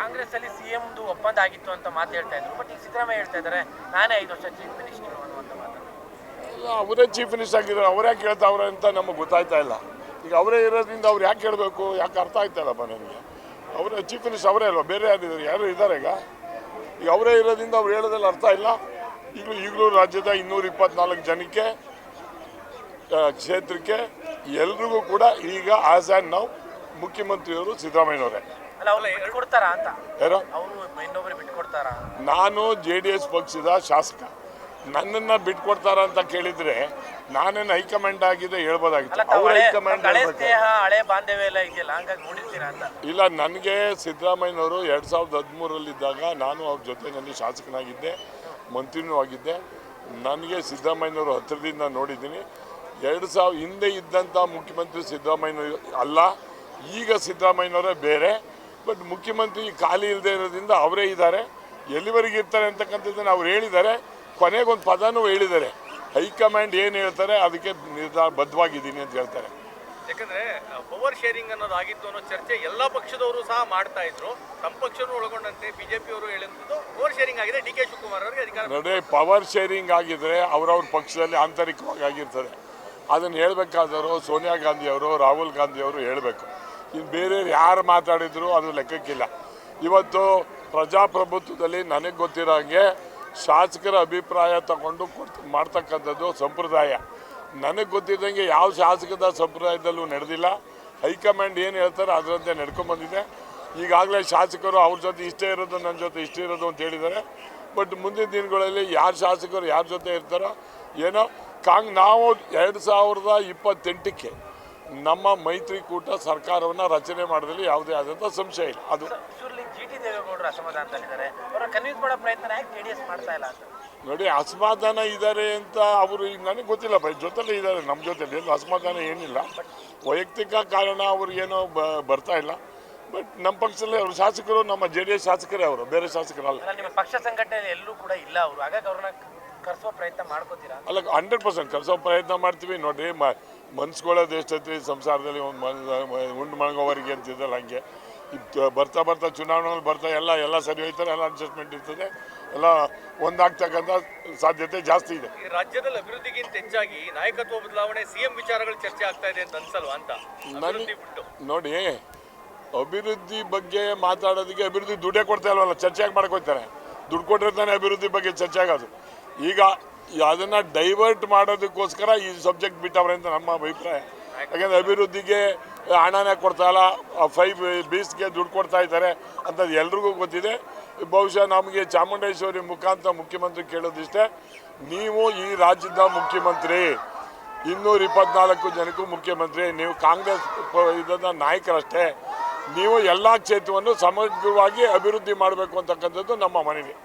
ಕಾಂಗ್ರೆಸ್ ಅಲ್ಲಿ ಸಿಎಂದು ಒಪ್ಪಂದ ಆಗಿತ್ತು ಅಂತ ಮಾತು ಹೇಳ್ತಾ ಇದ್ರು. ಬಟ್ ಈಗ ಸಿದ್ದರಾಮಯ್ಯ ಹೇಳ್ತಾ ಇದಾರೆ ನಾನೇ ಐದು ವರ್ಷ ಚೀಫ್ ಮಿನಿಸ್ಟರ್ ಅನ್ನುವಂತ ಮಾತು ಅಲ್ಲ, ಅವರೇ ಚೀಫ್ ಮಿನಿಸ್ಟರ್ ಆಗಿದ್ದಾರೆ ಅವ್ರು ಯಾಕೆ ಅಂತ ನಮಗೆ ಗೊತ್ತಾಯ್ತಾ ಇಲ್ಲ. ಈಗ ಅವರೇ ಇರೋದ್ರಿಂದ ಅವ್ರು ಯಾಕೆ ಹೇಳಬೇಕು ಯಾಕೆ ಅರ್ಥ ಆಯ್ತಾ ಇಲ್ಲಪ್ಪ ನನಗೆ ಅವರೇ ಚೀಫ್ ಮಿನಿಸ್ಟರ್ ಅವರೇ ಅಲ್ವಾ ಬೇರೆ ಯಾರಿದ್ದಾರೆ ಯಾರು ಇದ್ದಾರೆ ಈಗ? ಈಗ ಅವರೇ ಇರೋದ್ರಿಂದ ಅವ್ರು ಹೇಳೋದ್ರಲ್ಲಿ ಅರ್ಥ ಇಲ್ಲ. ಈಗಲೂ ಈಗಲೂ ರಾಜ್ಯದ ಇನ್ನೂರ ಇಪ್ಪತ್ನಾಲ್ಕು ಜನಕ್ಕೆ ಕ್ಷೇತ್ರಕ್ಕೆ ಎಲ್ರಿಗೂ ಕೂಡ ಈಗ ಆಸ್ ಆ್ಯಂಡ್ ನಾವು ಮುಖ್ಯಮಂತ್ರಿಯವರು ಸಿದ್ದರಾಮಯ್ಯನವರೇ. ಯಾರೋ? ನಾನು ಜೆ ಡಿ ಎಸ್ ಪಕ್ಷದ ಶಾಸಕ. ನನ್ನನ್ನು ಬಿಟ್ಕೊಡ್ತಾರ ಅಂತ ಕೇಳಿದ್ರೆ ನಾನೇನು ಹೈಕಮಾಂಡ್ ಆಗಿದೆ ಹೇಳ್ಬೋದಾಗಿತ್ತು. ಅವ್ರ ಹೈಕಮಾಂಡ್ ಇಲ್ಲ ನನಗೆ ಸಿದ್ದರಾಮಯ್ಯನವರು ಎರಡು ಸಾವಿರದ ಹದಿಮೂರಲ್ಲಿದ್ದಾಗ ನಾನು ಅವ್ರ ಜೊತೆನಲ್ಲಿ ಶಾಸಕನಾಗಿದ್ದೆ ಮಂತ್ರಿನೂ ಆಗಿದ್ದೆ. ನನಗೆ ಸಿದ್ದರಾಮಯ್ಯನವರು ಹತ್ತಿರದಿಂದ ನೋಡಿದ್ದೀನಿ. ಎರಡು ಸಾವಿರ ಹಿಂದೆ ಇದ್ದಂಥ ಮುಖ್ಯಮಂತ್ರಿ ಸಿದ್ದರಾಮಯ್ಯ ಅಲ್ಲ ಈಗ ಸಿದ್ದರಾಮಯ್ಯನವರೇ ಬೇರೆ. ಬಟ್ ಮುಖ್ಯಮಂತ್ರಿ ಖಾಲಿ ಇಲ್ಲದೆ ಇರೋದ್ರಿಂದ ಅವರೇ ಇದ್ದಾರೆ. ಎಲ್ಲಿವರೆಗೆ ಇರ್ತಾರೆ ಅಂತಕ್ಕಂಥದ್ದನ್ನು ಅವ್ರು ಹೇಳಿದ್ದಾರೆ ಕೊನೆಗೊಂದು ಪದನೂ ಹೇಳಿದ್ದಾರೆ ಹೈಕಮಾಂಡ್ ಏನು ಹೇಳ್ತಾರೆ ಅದಕ್ಕೆ ನಿರ್ಧಾರ ಬದ್ಧವಾಗಿದ್ದೀನಿ ಅಂತ ಹೇಳ್ತಾರೆ. ಯಾಕಂದ್ರೆ ಪವರ್ ಶೇರಿಂಗ್ ಅನ್ನೋದು ಆಗಿತ್ತು ಅನ್ನೋ ಚರ್ಚೆ ಎಲ್ಲ ಪಕ್ಷದವರು ಸಹ ಮಾಡ್ತಾ ಇದ್ರು. ತಮ್ಮ ಪಕ್ಷನೂ ಒಳಗೊಂಡಂತೆ ಬಿಜೆಪಿ ಅವರು ಹೇಳಿದ್ದು ಪವರ್ ಶೇರಿಂಗ್ ಆಗಿದೆ. ಡಿ ಕೆ ಶಿವಕುಮಾರ್ ಅವರಿಗೆ ಅಧಿಕಾರ ನೋಡಿ ಪವರ್ ಶೇರಿಂಗ್ ಆಗಿದ್ರೆ ಅವರವ್ರ ಪಕ್ಷದಲ್ಲಿ ಆಂತರಿಕವಾಗಿ ಆಗಿರ್ತದೆ. ಅದನ್ನು ಹೇಳಬೇಕಾದವರು ಸೋನಿಯಾ ಗಾಂಧಿ ಅವರು ರಾಹುಲ್ ಗಾಂಧಿ ಅವರು ಹೇಳಬೇಕು. ಇನ್ನು ಬೇರೆ ಯಾರು ಮಾತಾಡಿದ್ರು ಅದು ಲೆಕ್ಕಕ್ಕಿಲ್ಲ. ಇವತ್ತು ಪ್ರಜಾಪ್ರಭುತ್ವದಲ್ಲಿ ನನಗೆ ಗೊತ್ತಿರೋ ಹಾಗೆ ಶಾಸಕರ ಅಭಿಪ್ರಾಯ ತಗೊಂಡು ಕೊಡ್ತ, ಮಾಡ್ತಕ್ಕಂಥದ್ದು ಸಂಪ್ರದಾಯ. ನನಗೆ ಗೊತ್ತಿದ್ದಂಗೆ ಯಾವ ಶಾಸಕದ ಸಂಪ್ರದಾಯದಲ್ಲೂ ನಡೆದಿಲ್ಲ. ಹೈಕಮಾಂಡ್ ಏನು ಹೇಳ್ತಾರೆ ಅದರಂತೆ ನಡ್ಕೊಂಬಂದಿದೆ. ಈಗಾಗಲೇ ಶಾಸಕರು ಅವ್ರ ಜೊತೆ ಇಷ್ಟೇ ಇರೋದು ನನ್ನ ಜೊತೆ ಇಷ್ಟೇ ಇರೋದು ಅಂತ ಹೇಳಿದ್ದಾರೆ. ಬಟ್ ಮುಂದಿನ ದಿನಗಳಲ್ಲಿ ಯಾರು ಶಾಸಕರು ಯಾರ ಜೊತೆ ಇರ್ತಾರೋ ಏನೋ. ಕಾಂಗ್ ನಾವು ಎರಡು ಸಾವಿರದ ಇಪ್ಪತ್ತೆಂಟಕ್ಕೆ ನಮ್ಮ ಮೈತ್ರಿಕೂಟ ಸರ್ಕಾರವನ್ನು ರಚನೆ ಮಾಡೋದ್ರಲ್ಲಿ ಯಾವುದೇ ಆದಂಥ ಸಂಶಯ ಇಲ್ಲ. ಅದು ನೋಡಿ ಅಸಮಾಧಾನ ಇದ್ದಾರೆ ಅಂತ ಅವರು ಈಗ ನನಗೆ ಗೊತ್ತಿಲ್ಲ. ಬೈ ಜೊತೆಲೇ ಇದ್ದಾರೆ ನಮ್ಮ ಜೊತೆಲಿ ಏನು ಅಸಮಾಧಾನ ಏನಿಲ್ಲ. ವೈಯಕ್ತಿಕ ಕಾರಣ ಅವ್ರಿಗೇನೋ ಬ ಬರ್ತಾ ಇಲ್ಲ. ಬಟ್ ನಮ್ಮ ಪಕ್ಷದಲ್ಲಿ ಅವರು ಶಾಸಕರು ನಮ್ಮ ಜೆ ಡಿ ಎಸ್ ಶಾಸಕರೇ ಅವರು ಬೇರೆ ಶಾಸಕರಲ್ಲ. ನಿಮ್ಮ ಪಕ್ಷ ಸಂಘಟನೆಯಲ್ಲಿ ಎಲ್ಲೂ ಕೂಡ ಇಲ್ಲ ಅವರು. ಹಾಗಾಗಿ ಅವ್ರನ್ನ ಕರೆಸುವ ಪ್ರಯತ್ನ ಮಾಡ್ಕೋತೀರಾ? ಅಲ್ಲ ಹಂಡ್ರೆಡ್ ಪರ್ಸೆಂಟ್ ಕರ್ಸೋ ಪ್ರಯತ್ನ ಮಾಡ್ತೀವಿ. ನೋಡ್ರಿ ಮ ಮನ್ಸ್ಕೊಳ್ಳೋದು ಎಷ್ಟೈತಿ ಸಂಸಾರದಲ್ಲಿ ಒಂದು ಮನ್ ಉಂಡು ಮಣಗೋವರಿಗೆ ಅಂತಿದ್ದಲ್ಲ ಹಂಗೆ. ಬರ್ತಾ ಬರ್ತಾ ಚುನಾವಣೆಯಲ್ಲಿ ಬರ್ತಾ ಎಲ್ಲ ಎಲ್ಲ ಸರಿ ಹೋಯ್ತಾರೆ ಎಲ್ಲ ಅಡ್ಜಸ್ಟ್ಮೆಂಟ್ ಇರ್ತದೆ ಎಲ್ಲ ಒಂದಾಗ್ತಕ್ಕಂಥ ಸಾಧ್ಯತೆ ಜಾಸ್ತಿ ಇದೆ. ರಾಜ್ಯದಲ್ಲಿ ಅಭಿವೃದ್ಧಿಗಿಂತ ಹೆಚ್ಚಾಗಿ ನಾಯಕತ್ವ ಬದಲಾವಣೆ ಸಿಎಂ ವಿಚಾರಗಳು ಚರ್ಚೆ ಆಗ್ತಾ ಇದೆ ಅಂತ ಅನ್ಸಲ್ವಾ ಅಂತ? ನೋಡಿ ಅಭಿವೃದ್ಧಿ ಬಗ್ಗೆ ಮಾತಾಡೋದಕ್ಕೆ ಅಭಿವೃದ್ಧಿ ದುಡ್ಡೇ ಕೊಡ್ತಾ ಇಲ್ವಲ್ಲ ಚರ್ಚೆಯಾಗಿ ಮಾಡ್ಕೋತಾರೆ ದುಡ್ಡು ಕೊಟ್ಟಿರ್ತಾನೆ ತಾನೇ ಅಭಿವೃದ್ಧಿ ಬಗ್ಗೆ ಚರ್ಚೆ ಆಗೋದು. ಈಗ ಅದನ್ನ ಡೈವರ್ಟ್ ಮಾಡೋದಕ್ಕೋಸ್ಕರ ಈ ಸಬ್ಜೆಕ್ಟ್ ಬಿಟ್ಟವ್ರೆ ಅಂತ ನಮ್ಮ ಅಭಿಪ್ರಾಯ. ಯಾಕಂದ್ರೆ ಅಭಿವೃದ್ಧಿಗೆ ಹಣನೇ ಕೊಡ್ತಾ ಇಲ್ಲ ಫೈವ್ ಬೀಸ್ಗೆ ದುಡ್ಡು ಕೊಡ್ತಾ ಇದ್ದಾರೆ ಅಂತ ಎಲ್ರಿಗೂ ಗೊತ್ತಿದೆ. ಬಹುಶಃ ನಮಗೆ ಚಾಮುಂಡೇಶ್ವರಿ ಮುಖಾಂತರ ಮುಖ್ಯಮಂತ್ರಿ ಕೇಳೋದಿಷ್ಟೇ. ನೀವು ಈ ರಾಜ್ಯದ ಮುಖ್ಯಮಂತ್ರಿ, ಇನ್ನೂರ ಇಪ್ಪತ್ನಾಲ್ಕು ಜನಕ್ಕೂ ಮುಖ್ಯಮಂತ್ರಿ, ನೀವು ಕಾಂಗ್ರೆಸ್ ಇದನ್ನ ನಾಯಕರಷ್ಟೇ. ನೀವು ಎಲ್ಲ ಕ್ಷೇತ್ರವನ್ನು ಸಮಗ್ರವಾಗಿ ಅಭಿವೃದ್ಧಿ ಮಾಡಬೇಕು ಅಂತಕ್ಕಂಥದ್ದು ನಮ್ಮ ಮನವಿ.